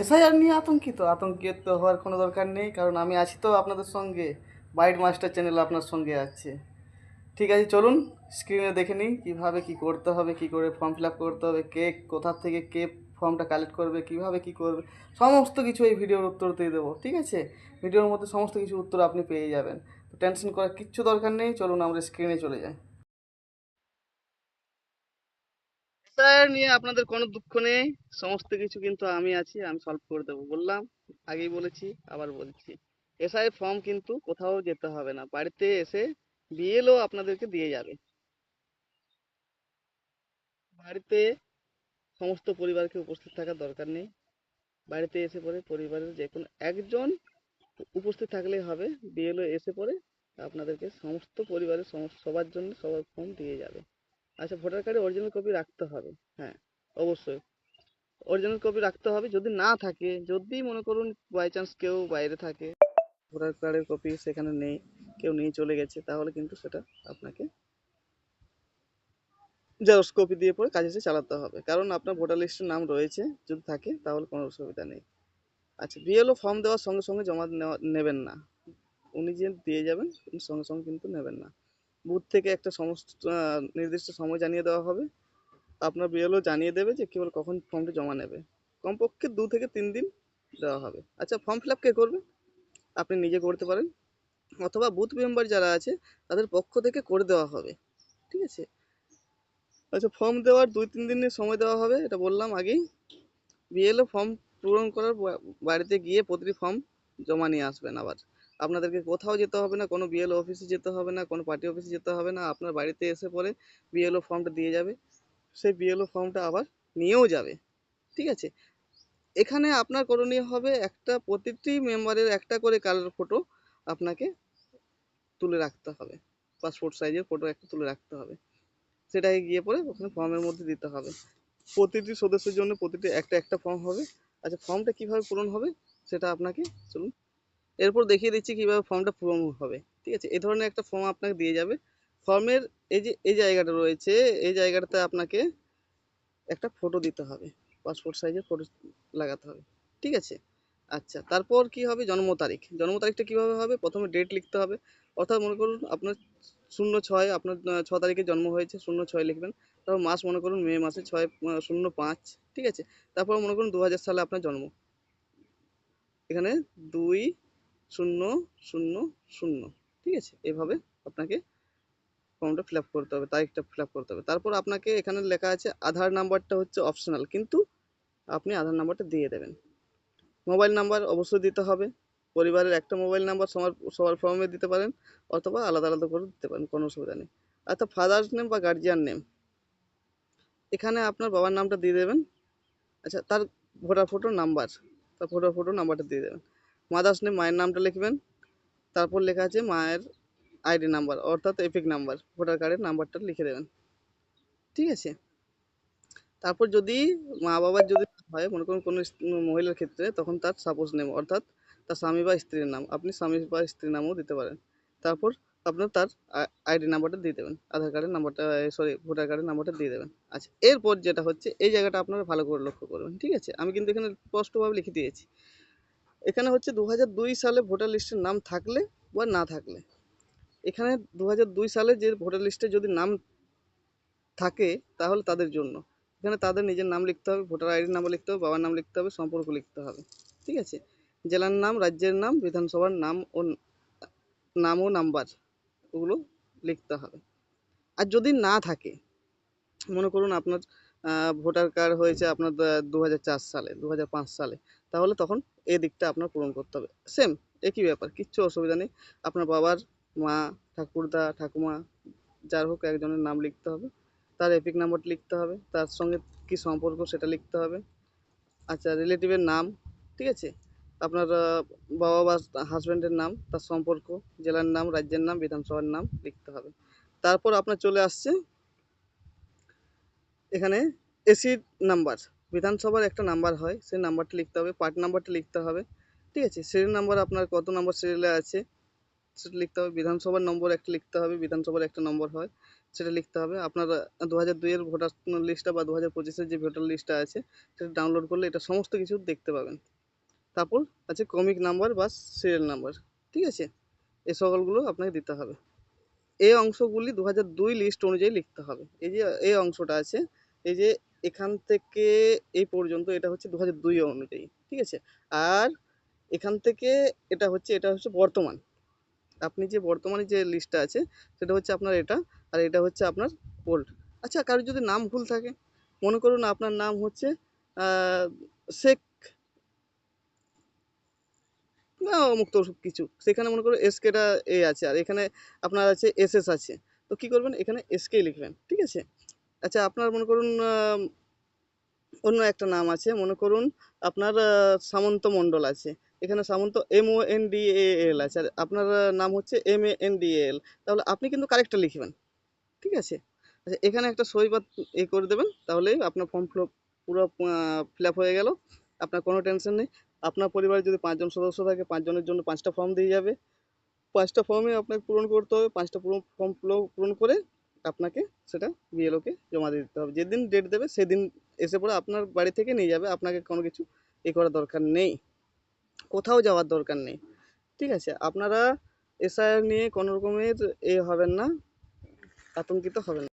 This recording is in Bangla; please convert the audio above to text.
এসআইআর নিয়ে আতঙ্কিত। আতঙ্কিত হওয়ার কোনো দরকার নেই, কারণ আমি আছি তো আপনাদের সঙ্গে। বাইট মাস্টার চ্যানেল আপনার সঙ্গে আছে। ঠিক আছে, চলুন স্ক্রিনে দেখে নিই কীভাবে কী করতে হবে, কী করে ফর্ম ফিল করতে হবে, কে কোথা থেকে কে ফর্মটা কালেক্ট করবে, কীভাবে কী করবে, সমস্ত কিছু এই ভিডিওর উত্তর দিয়ে দেবো, ঠিক আছে? ভিডিওর মধ্যে সমস্ত কিছু উত্তর আপনি পেয়ে যাবেন। টেনশন করার কিচ্ছু দরকার নেই, চলুন আমরা স্ক্রিনে চলে যাই। স্যার নিয়ে আপনাদের কোনো দুঃখ নেই। সমস্ত কিছু কিন্তু আমি আছি, আমি সলভ করে দেবো। বললাম, আগেই বলেছি, আবার বলছি। এসআই ফর্ম কিন্তু কোথাও যেতে হবে না। বাড়িতে এসে বিএলও আপনাদেরকে দিয়ে যাবে। বাড়িতে সমস্ত পরিবারকে উপস্থিত থাকার দরকার নেই। বাড়িতে এসে পরে পরিবারের যে কোনো একজন উপস্থিত থাকলেই হবে। বিএলও এসে পরে আপনাদেরকে সমস্ত পরিবারের সবার জন্য সবার ফর্ম দিয়ে যাবে। আচ্ছা ভোটার কার্ডে অরিজিনাল কপি রাখতে হবে। হ্যাঁ অবশ্যই। অরিজিনাল কপি রাখতে হবে, যদি না থাকে, যদি মনে করুন বাই চান্স কেউ বাইরে থাকে, ভোটার কার্ডের কপি সেখানে নেই, কেউ নিয়ে চলে গেছে, তাহলে কিন্তু সেটা আপনাকে জেরক্স কপি দিয়ে পরে কাজে চালাতে হবে। কারণ আপনার ভোটার লিস্টের নাম রয়েছে, যদি থাকে, তাহলে কোনো অসুবিধা নেই। আচ্ছা বিএলও ফর্ম দেওয়ার সঙ্গে সঙ্গে জমা নেবেন না। উনি যে দিয়ে যাবেন সঙ্গে সঙ্গে কিন্তু নেবেন না। বুথ থেকে একটা সমস্ত নির্দিষ্ট সময় জানিয়ে দেওয়া হবে। আপনার বিএলও জানিয়ে দেবে যে কেবল কখন ফর্মটি জমা নেবে। কমপক্ষে দু থেকে তিন দিন দেওয়া হবে। আচ্ছা ফর্ম ফিল আপ কে করবে? আপনি নিজে করতে পারেন। অথবা বুথ মেম্বার যারা আছে, তাদের পক্ষ থেকে করে দেওয়া হবে। ঠিক আছে? আচ্ছা ফর্ম দেওয়ার দুই তিন দিনের সময় দেওয়া হবে, এটা বললাম আগেই। বিএলও ফর্ম পূরণ করার বাড়িতে গিয়ে প্রতিটি ফর্ম জমা নিয়ে আসবেন আবার। আপনাদেরকে কোথাও যেতে হবে না, কোনো বিএলও অফিসে যেতে হবে না, কোনো পার্টি অফিসে যেতে হবে না, আপনার বাড়িতে এসে পরে বিএলও ফর্মটা দিয়ে যাবে। সেই বিএলও ফর্মটা আবার নিয়েও যাবে। ঠিক আছে? এখানে আপনার করণীয় হবে একটা প্রতিটি মেম্বারের একটা করে কালার ফটো আপনাকে তুলে রাখতে হবে। পাসপোর্ট সাইজের ফটো একটা তুলে রাখতে হবে। সেটাকে গিয়ে পরে ওখানে ফর্মের মধ্যে দিতে হবে। প্রতিটি সদস্যের জন্য প্রতিটি একটা একটা ফর্ম হবে। আচ্ছা ফর্মটা কীভাবে পূরণ হবে সেটা আপনাকে, চলুন এরপর দেখিয়ে দিচ্ছি কীভাবে ফর্মটা পূরণ হবে। ঠিক আছে? এই ধরনের একটা ফর্ম আপনাকে দিয়ে যাবে। ফর্মের এই যে, এই জায়গাটা রয়েছে, এই জায়গাটাতে আপনাকে একটা ফটো দিতে হবে। পাসপোর্ট সাইজের ফটো লাগাতে হবে। ঠিক আছে? আচ্ছা তারপর কি হবে? জন্ম তারিখ। জন্ম তারিখটা কীভাবে হবে? প্রথমে ডেট লিখতে হবে। অর্থাৎ মনে করুন আপনার শূন্য ছয়, আপনার ছ তারিখে জন্ম হয়েছে, শূন্য ছয় লিখবেন। তারপর মাস মনে করুন মে মাসে ছয় শূন্য পাঁচ। ঠিক আছে? তারপর মনে করুন দু হাজার সালে আপনার জন্ম। এখানে দুই শূন্য শূন্য শূন্য। ঠিক আছে? এভাবে আপনাকে ফর্মটা ফিল করতে হবে, তারিখটা ফিল করতে হবে। তারপর আপনাকে এখানে লেখা আছে, আধার নাম্বারটা হচ্ছে অপশনাল কিন্তু আপনি আধার নাম্বারটা দিয়ে দেবেন। মোবাইল নাম্বার অবশ্যই দিতে হবে। পরিবারের একটা মোবাইল নাম্বার সবার সবার ফর্মে দিতে পারেন, অথবা আলাদা আলাদা করে দিতে পারেন, কোনো অসুবিধা নেই। অর্থাৎ ফাদার্স নেম বা গার্জিয়ান নেম এখানে আপনার বাবার নামটা দিয়ে দেবেন। আচ্ছা তার ভোটার ফটোর নাম্বার তার ভোটার ফটোর নাম্বারটা দিয়ে দেবেন। মাদার্স নেম মায়ের নামটা লিখবেন। তারপর লেখা আছে মায়ের আইডি নাম্বার, অর্থাৎ এপিক নাম্বার, ভোটার কার্ডের নাম্বারটা লিখে দেবেন। ঠিক আছে? তারপর যদি মা বাবার যদি হয়, মনে করুন কোনো মহিলার ক্ষেত্রে, তখন তার সাপোজ নেম অর্থাৎ তার স্বামী বা স্ত্রীর নাম, আপনি স্বামী বা স্ত্রীর নামও দিতে পারেন। তারপর আপনার তার আইডি নাম্বারটা দিয়ে দেবেন, আধার কার্ডের নাম্বারটা সরি ভোটার কার্ডের নাম্বারটা দিয়ে দেবেন। আচ্ছা এরপর যেটা হচ্ছে, এই জায়গাটা আপনারা ভালো করে লক্ষ্য করবেন, ঠিক আছে? আমি কিন্তু এখানে স্পষ্টভাবে লিখে দিয়েছি। এখানে হচ্ছে দু সালে ভোটার লিস্টের নাম থাকলে বা না থাকলে। এখানে দু সালে যে ভোটার লিস্টে যদি নাম থাকে, তাহলে তাদের জন্য। এখানে তাদের নিজের নাম লিখতে হবে, ভোটার আইডির নাম লিখতে হবে, বাবার নাম লিখতে হবে, সম্পর্ক লিখতে হবে। ঠিক আছে? জেলার নাম, রাজ্যের নাম, বিধানসভার নাম ও নাম ও নাম্বার ওগুলো লিখতে হবে। আর যদি না থাকে, মনে করুন আপনার ভোটার কার্ড হয়েছে আপনার দু সালে দু সালে। তাহলে তখন এই দিকটা আপনার পূরণ করতে হবে। সেম, একই ব্যাপার, কিচ্ছু অসুবিধা নেই। আপনার বাবার মা, ঠাকুরদা, ঠাকুমা, যার হোক একজনের নাম লিখতে হবে। তার এপিক নাম্বারটা লিখতে হবে। তার সঙ্গে কী সম্পর্ক সেটা লিখতে হবে। আচ্ছা রিলেটিভের নাম, ঠিক আছে? আপনার বাবা বা হাজব্যান্ডের নাম, তার সম্পর্ক, জেলার নাম, রাজ্যের নাম, বিধানসভার নাম লিখতে হবে। তারপর আপনার চলে আসছে, এখানে এসি নাম্বার, বিধানসভার একটা নাম্বার হয়, সেই নাম্বারটা লিখতে হবে, পার্ট নাম্বারটা লিখতে হবে, ঠিক আছে? সিরিয়াল নাম্বার আপনার কত নম্বর সিরিয়ালে আছে, সেটা লিখতে হবে, বিধানসভার নম্বর একটা লিখতে হবে, বিধানসভার একটা নম্বর হয়, সেটা লিখতে হবে। আপনার দু হাজার দুইয়ের ভোটার লিস্টটা বা দু হাজার পঁচিশের যে ভোটার লিস্টটা আছে, সেটা ডাউনলোড করলে এটা সমস্ত কিছু দেখতে পাবেন। তারপর আছে কমিক নাম্বার বা সিরিয়াল নাম্বার, ঠিক আছে? এ সকলগুলো আপনাকে দিতে হবে। এই অংশগুলি দু হাজার দুই লিস্ট অনুযায়ী লিখতে হবে। এই যে এই অংশটা আছে, এই যে এখান থেকে এই পর্যন্ত এটা হচ্ছে দু হাজার দুই অনুযায়ী, ঠিক আছে? আর এখান থেকে এটা হচ্ছে এটা হচ্ছে বর্তমান। আপনি যে বর্তমানে যে লিস্টটা আছে, সেটা হচ্ছে আপনার এটা, আর এটা হচ্ছে আপনার ওল্ড আচ্ছা কারোর যদি নাম ভুল থাকে, মনে করুন আপনার নাম হচ্ছে শেখ না, অমুক কিছু। সেখানে মনে করুন এসকেটা এ আছে, আর এখানে আপনার আছে এস এস আছে। তো কী করবেন? এখানে এসকেই লিখবেন, ঠিক আছে? আচ্ছা আপনার মনে করুন অন্য একটা নাম আছে, মনে করুন আপনার সামন্ত মণ্ডল আছে। এখানে Samanta M O N D A L আছে। আর আপনার নাম হচ্ছে M A N D L. তাহলে আপনি কিন্তু কারেক্টটা লিখবেন, ঠিক আছে? আচ্ছা এখানে একটা সই এ করে দেবেন তাহলেই আপনার ফর্ম ফিল পুরো ফিল হয়ে গেল। আপনার কোনো টেনশন নেই। আপনার পরিবারে যদি পাঁচজন সদস্য থাকে, পাঁচজনের জন্য পাঁচটা ফর্ম দিয়ে যাবে। পাঁচটা ফর্মে আপনাকে পূরণ করতে হবে। পাঁচটা পূরণ, ফর্ম পূরণ করে আপনাকে সেটা বিএলওকে জমা দিয়ে দিতে হবে। যেদিন ডেট দেবে সেদিন এসে পড়ে আপনার বাড়ি থেকে নিয়ে যাবে। আপনাকে কোনো কিছু এ করার দরকার নেই। কোথাও যাওয়ার দরকার নেই। ঠিক আছে? আপনারা এসআইআর নিয়ে কোনো রকমের এ হবেন না, আতঙ্কিত হবেন না।